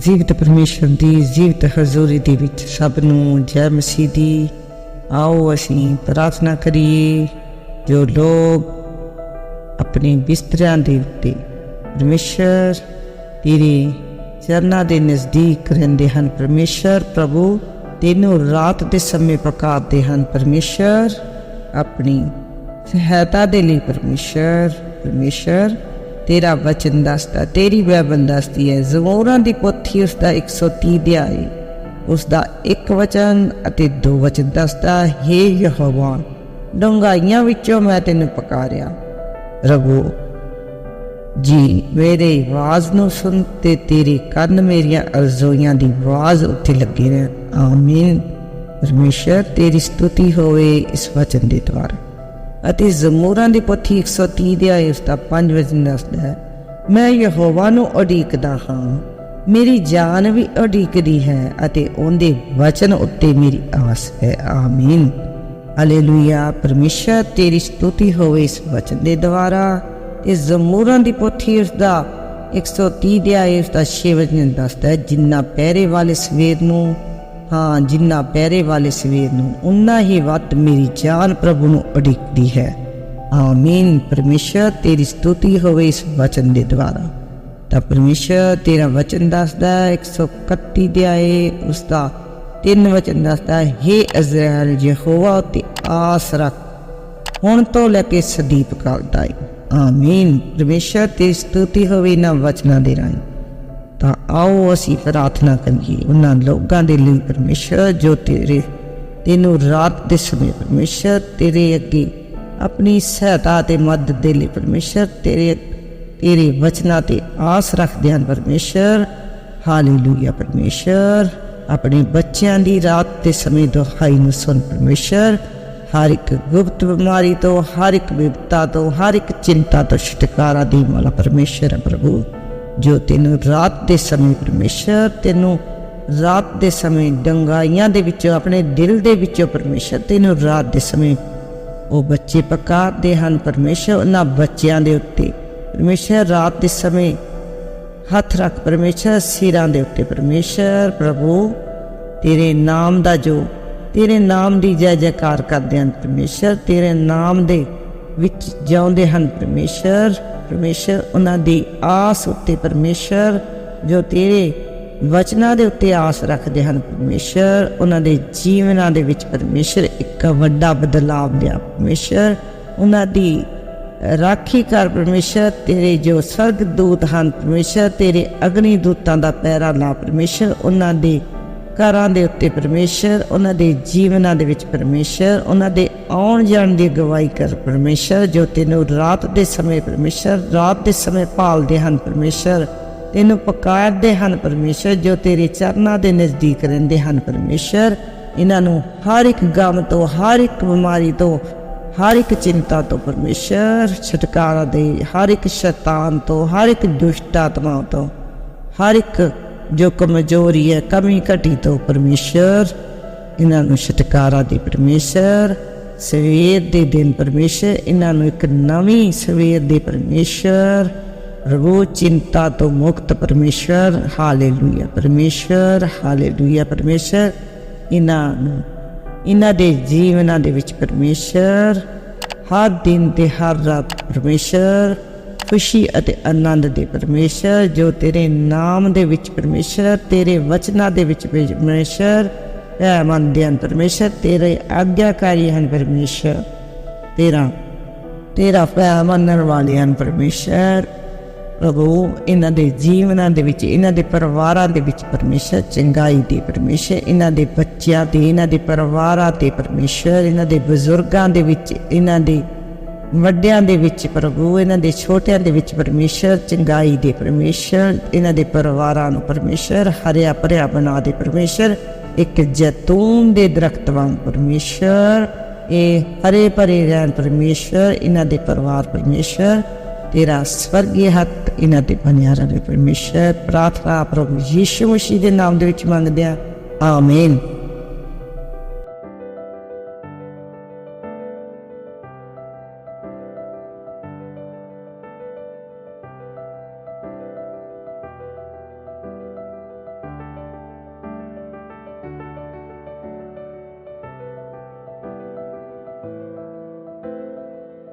ਜੀਵਤ ਪਰਮੇਸ਼ਰ ਦੀ, ਜੀਵਤ ਹਜ਼ੂਰੀ ਦੇ ਵਿੱਚ ਸਭ ਨੂੰ ਜੈ ਮਸੀਹ ਦੀ। ਆਓ ਅਸੀਂ ਪ੍ਰਾਰਥਨਾ ਕਰੀਏ, ਜੋ ਲੋਕ ਆਪਣੇ ਬਿਸਤਰਿਆਂ ਦੇ ਉੱਤੇ ਪਰਮੇਸ਼ਰ ਤੇਰੇ ਚਰਨਾਂ ਦੇ ਨਜ਼ਦੀਕ ਰਹਿੰਦੇ ਹਨ। ਪਰਮੇਸ਼ਰ ਪ੍ਰਭੂ, ਤੈਨੂੰ ਰਾਤ ਦੇ ਸਮੇਂ ਪੁਕਾਰਦੇ ਹਨ। ਪਰਮੇਸ਼ਰ ਆਪਣੀ ਸਹਾਇਤਾ ਦੇ ਲਈ ਪਰਮੇਸ਼ਰ ਪਰਮੇਸ਼ਰ ਤੇਰਾ ਵਚਨ ਦੱਸਦਾ, ਤੇਰੀ ਬਾਈਬਲ ਦੱਸਦੀ ਹੈ। ਜ਼ਬੂਰਾਂ ਦੀ ਪੋਥੀ ਉਸ ਦਾ 130 ਅਧਿਆਇ ਉਸ ਦਾ ਇੱਕ ਵਚਨ ਅਤੇ ਦੋ ਵਚਨ ਦੱਸਦਾ, ਹੈ ਯਹੋਵਾ ਡੰਗਾਈਆਂ ਵਿੱਚੋਂ ਮੈਂ ਤੈਨੂੰ ਪੁਕਾਰਿਆ। ਰਬੋ, ਜੀ, ਮੇਰੇ ਆਵਾਜ਼ ਨੂੰ ਸੁਣ ਤੇ ਤੇਰੇ ਕੰਨ ਮੇਰੀਆਂ ਅਰਜ਼ੋਈਆਂ ਦੀ ਆਵਾਜ਼ ਉੱਤੇ ਲੱਗੇ ਰਹਿਣ। ਆਮੀਨ। ਪਰਮੇਸ਼ਰ, ਤੇਰੀ ਸਤੁਤੀ ਹੋਵੇ ਇਸ ਵਚਨ ਦੇ ਦੁਆਰਾ। ਅਤੇ ਜ਼ਮੂਰਾਂ ਦੀ ਪੋਥੀ 130 ਦੇ ਆਇਸ ਦਾ 5 ਵਜਨ ਦੱਸਦਾ ਹੈ, ਮੈਂ ਯਹੋਵਾ ਨੂੰ ਉਡੀਕਦਾ ਹਾਂ। ਮੇਰੀ ਜਾਨ ਵੀ ਉਡੀਕਦੀ ਹੈ ਅਤੇ ਉਹਦੇ ਵਚਨ ਉੱਤੇ ਮੇਰੀ ਆਸ ਹੈ। ਆਮੀਨ। ਹਾਲੇਲੂਇਆ। ਪਰਮੇਸ਼ਰ, ਤੇਰੀ ਸਤੁਤੀ ਹੋਵੇ ਇਸ ਵਚਨ ਦੇ ਦੁਆਰਾ। ਇਸ ਜ਼ਮੂਰਾਂ ਦੀ ਪੋਥੀ ਉਸ ਦਾ 130 ਦੇ ਆਇਸ ਦਾ 6 ਵਜਨ ਦੱਸਦਾ ਹੈ, ਜਿੰਨਾ ਪਹਿਰੇ ਵਾਲੇ ਸਵੇਰ ਨੂੰ ਹਾਂ, ਜਿੰਨਾ ਪਹਿਰੇ ਵਾਲੇ ਸਵੇਰ ਨੂੰ ਉਨਾ ਹੀ ਵੱਧ ਮੇਰੀ ਜਾਨ ਪ੍ਰਭੂ ਨੂੰ ਉਡੀਕਦੀ ਹੈ। ਆਮੀਨ। ਪਰਮੇਸ਼ਰ, ਤੇਰੀ ਸਤੁਤੀ ਹੋਵੇ ਇਸ ਵਚਨ ਦੇ ਦੁਆਰਾ। ਤਾਂ ਪਰਮੇਸ਼ਰ, ਤੇਰਾ ਵਚਨ ਦੱਸਦਾ ਹੈ 131 ਦੇ ਆਏ ਉਸ ਦਾ ਤਿੰਨ ਵਚਨ ਦੱਸਦਾ ਹੈ, ਹੇ ਇਜ਼ਰਾਈਲ ਯਹੋਵਾ ਤੇ ਆਸ ਰੱਖ। ਹੁਣ ਤੋਂ ਲੈ ਕੇ ਸਦੀਪ ਕਾਲ ਤਾਈ। ਆਮੀਨ। ਪਰਮੇਸ਼ਰ, ਤੇਰੀ ਸਤੁਤੀ ਹੋਵੇ ਨਾ ਵਚਨਾਂ ਦੇ ਰਾਹੀਂ। ਤਾਂ ਆਓ ਅਸੀਂ ਪ੍ਰਾਰਥਨਾ ਕਰੀਏ। ਉਹਨਾਂ ਲੋਕਾਂ ਦੇ ਲਈ ਪਰਮੇਸ਼ਰ, ਜੋ ਤੇਰੇ ਤੈਨੂੰ ਰਾਤ ਦੇ ਸਮੇਂ ਪਰਮੇਸ਼ਰ, ਤੇਰੇ ਅੱਗੇ ਆਪਣੀ ਸਹਾਇਤਾ ਤੇ ਮਦਦ ਦੇ ਲਈ ਪਰਮੇਸ਼ਰ, ਤੇਰੇ ਤੇਰੇ ਵਚਨਾਂ ਤੇ ਆਸ ਰੱਖਦੇ ਹਨ ਪਰਮੇਸ਼ਰ। ਹਾਲੇਲੂਇਆ ਪਰਮੇਸ਼ਰ। ਆਪਣੇ ਬੱਚਿਆਂ ਦੀ ਰਾਤ ਦੇ ਸਮੇਂ ਦੁਹਾਈ ਨੂੰ ਸੁਣ ਪਰਮੇਸ਼ਰ। ਹਰ ਇੱਕ ਗੁਪਤ ਬਿਮਾਰੀ ਤੋਂ, ਹਰ ਇੱਕ ਵਿਪਤਾ ਤੋਂ, ਹਰ ਇੱਕ ਚਿੰਤਾ ਤੋਂ ਛੁਟਕਾਰਾ ਦੇਣ ਵਾਲਾ ਪਰਮੇਸ਼ਰ ਹੈ ਪ੍ਰਭੂ। ਜੋ ਤੈਨੂੰ ਰਾਤ ਦੇ ਸਮੇਂ ਪਰਮੇਸ਼ਰ, ਤੈਨੂੰ ਰਾਤ ਦੇ ਸਮੇਂ ਡੰਗਾਈਆਂ ਦੇ ਵਿੱਚੋਂ, ਆਪਣੇ ਦਿਲ ਦੇ ਵਿੱਚੋਂ ਪਰਮੇਸ਼ਰ, ਤੈਨੂੰ ਰਾਤ ਦੇ ਸਮੇਂ ਉਹ ਬੱਚੇ ਪਕਾਰਦੇ ਹਨ ਪਰਮੇਸ਼ਰ ਉਹਨਾਂ ਬੱਚਿਆਂ ਦੇ ਉੱਤੇ। ਪਰਮੇਸ਼ਰ, ਰਾਤ ਦੇ ਸਮੇਂ ਹੱਥ ਰੱਖ ਪਰਮੇਸ਼ਰ, ਸਿਰਾਂ ਦੇ ਉੱਤੇ ਪਰਮੇਸ਼ਰ, ਪ੍ਰਭੂ, ਤੇਰੇ ਨਾਮ ਦਾ ਜੋ, ਤੇਰੇ ਨਾਮ ਦੀ ਜੈ ਜੈਕਾਰ ਕਰਦੇ ਹਨ ਪਰਮੇਸ਼ਰ, ਤੇਰੇ ਨਾਮ ਦੇ ਵਿੱਚ ਜਾਉਂਦੇ ਹਨ ਪਰਮੇਸ਼ਰ। ਪਰਮੇਸ਼ਰ, ਉਹਨਾਂ ਦੀ ਆਸ ਉੱਤੇ ਪਰਮੇਸ਼ਰ, ਜੋ ਤੇਰੇ ਵਚਨਾਂ ਦੇ ਉੱਤੇ ਆਸ ਰੱਖਦੇ ਹਨ ਪਰਮੇਸ਼ਰ, ਉਹਨਾਂ ਦੇ ਜੀਵਨਾਂ ਦੇ ਵਿੱਚ ਪਰਮੇਸ਼ਰ ਇੱਕ ਵੱਡਾ ਬਦਲਾਅ ਲਿਆ ਪਰਮੇਸ਼ਰ। ਉਹਨਾਂ ਦੀ ਰਾਖੀ ਕਰ ਪਰਮੇਸ਼ਰ, ਤੇਰੇ ਜੋ ਸਰਗ ਦੂਤ ਹਨ ਪਰਮੇਸ਼ਰ, ਤੇਰੇ ਅਗਨੀ ਦੂਤਾਂ ਦਾ ਪਹਿਰਾ ਲਾ ਪਰਮੇਸ਼ਰ, ਉਹਨਾਂ ਦੇ ਘਰਾਂ ਦੇ ਉੱਤੇ ਪਰਮੇਸ਼ਰ, ਉਹਨਾਂ ਦੇ ਜੀਵਨਾਂ ਦੇ ਵਿੱਚ ਪਰਮੇਸ਼ਰ, ਉਹਨਾਂ ਦੇ ਆਉਣ ਜਾਣ ਦੀ ਗਵਾਹੀ ਕਰ ਪਰਮੇਸ਼ਰ, ਜੋ ਤੈਨੂੰ ਰਾਤ ਦੇ ਸਮੇਂ ਪਰਮੇਸ਼ਰ, ਰਾਤ ਦੇ ਸਮੇਂ ਭਾਲਦੇ ਹਨ ਪਰਮੇਸ਼ਰ, ਤੈਨੂੰ ਪੁਕਾਰਦੇ ਹਨ ਪਰਮੇਸ਼ਰ, ਜੋ ਤੇਰੇ ਚਰਨਾਂ ਦੇ ਨਜ਼ਦੀਕ ਰਹਿੰਦੇ ਹਨ ਪਰਮੇਸ਼ਰ। ਇਹਨਾਂ ਨੂੰ ਹਰ ਇੱਕ ਗਮ ਤੋਂ, ਹਰ ਇੱਕ ਬਿਮਾਰੀ ਤੋਂ, ਹਰ ਇੱਕ ਚਿੰਤਾ ਤੋਂ ਪਰਮੇਸ਼ਰ ਛੁਟਕਾਰਾ ਦੇ, ਹਰ ਇੱਕ ਸ਼ੈਤਾਨ ਤੋਂ, ਹਰ ਇੱਕ ਦੁਸ਼ਟ ਆਤਮਾ ਤੋਂ, ਹਰ ਇੱਕ ਜੋ ਕਮਜ਼ੋਰੀ ਹੈ, ਕਮੀ ਘਟੀ ਤੋਂ ਪਰਮੇਸ਼ਰ। ਇਹਨਾਂ ਨੂੰ ਛੁਟਕਾਰਾ ਦੇ ਪਰਮੇਸ਼ਰ। ਸਵੇਰ ਦੇ ਦਿਨ ਪਰਮੇਸ਼ਰ, ਇਹਨਾਂ ਨੂੰ ਇੱਕ ਨਵੀਂ ਸਵੇਰ ਦੇ ਪਰਮੇਸ਼ਰ। ਰੋ ਚਿੰਤਾ ਤੋਂ ਮੁਕਤ ਪਰਮੇਸ਼ਰ। ਹਾਲੇਲੂਇਆ ਪਰਮੇਸ਼ਰ ਹਾਲੇਲੂਇਆ ਪਰਮੇਸ਼ਰ। ਇਹਨਾਂ ਨੂੰ, ਇਹਨਾਂ ਦੇ ਜੀਵਨਾਂ ਦੇ ਵਿੱਚ ਪਰਮੇਸ਼ਰ। ਹਰ ਦਿਨ ਤੇ ਹਰ ਰਾਤ ਪਰਮੇਸ਼ਰ। ਖੁਸ਼ੀ ਅਤੇ ਆਨੰਦ ਦੇ ਪਰਮੇਸ਼ਰ, ਜੋ ਤੇਰੇ ਨਾਮ ਦੇ ਵਿੱਚ ਪਰਮੇਸ਼ਰ ਤੇਰੇ ਵਚਨਾਂ ਦੇ ਵਿੱਚ ਪਰਮੇਸ਼ਰ ਐ ਮੰਨਦੇ ਹਨ ਪਰਮੇਸ਼ਰ, ਤੇਰੇ ਆਗਿਆਕਾਰੀ ਹਨ ਪਰਮੇਸ਼ਰ, ਤੇਰਾ ਤੇਰਾ ਪਿਆਰ ਮੰਨਣ ਵਾਲੇ ਹਨ ਪਰਮੇਸ਼ਰ। ਪ੍ਰਭੂ, ਇਹਨਾਂ ਦੇ ਜੀਵਨਾਂ ਦੇ ਵਿੱਚ, ਇਹਨਾਂ ਦੇ ਪਰਿਵਾਰਾਂ ਦੇ ਵਿੱਚ ਪਰਮੇਸ਼ਰ ਚੰਗਾਈ ਦੇ ਪਰਮੇਸ਼ਰ, ਇਹਨਾਂ ਦੇ ਬੱਚਿਆਂ ਤੇ ਇਹਨਾਂ ਦੇ ਪਰਿਵਾਰਾਂ ਤੇ ਪਰਮੇਸ਼ਰ, ਇਹਨਾਂ ਦੇ ਬਜ਼ੁਰਗਾਂ ਦੇ ਵਿੱਚ, ਇਹਨਾਂ ਦੇ ਵੱਡਿਆਂ ਦੇ ਵਿੱਚ ਪ੍ਰਭੂ, ਇਹਨਾਂ ਦੇ ਛੋਟਿਆਂ ਦੇ ਵਿੱਚ ਪਰਮੇਸ਼ਰ, ਚੰਗਾਈ ਦੇ ਪਰਮੇਸ਼ਰ, ਇਹਨਾਂ ਦੇ ਪਰਿਵਾਰਾਂ ਨੂੰ ਪਰਮੇਸ਼ਰ, ਹਰਿਆ ਭਰਿਆ ਬਣਾ ਦੇ ਪਰਮੇਸ਼ਰ, ਇੱਕ ਜੈਤੂਨ ਦੇ ਦਰਖਤ ਵਾਂਗ ਪਰਮੇਸ਼ਰ, ਇਹ ਹਰੇ ਭਰੇ ਰਹਿਣ ਪਰਮੇਸ਼ਰ, ਇਹਨਾਂ ਦੇ ਪਰਿਵਾਰ ਪਰਮੇਸ਼ਰ, ਤੇਰਾ ਸਵਰਗੀ ਹੱਥ ਇਹਨਾਂ ਦੇ ਬਣਿਆ ਰਹੇ ਪਰਮੇਸ਼ਰ, ਪ੍ਰਾਰਥਨਾ ਪ੍ਰਭੂ ਯੀਸ਼ੂ ਮਸੀਹ ਦੇ ਨਾਮ ਦੇ ਵਿੱਚ ਮੰਗਦੇ ਆ ਆਮੀਨ।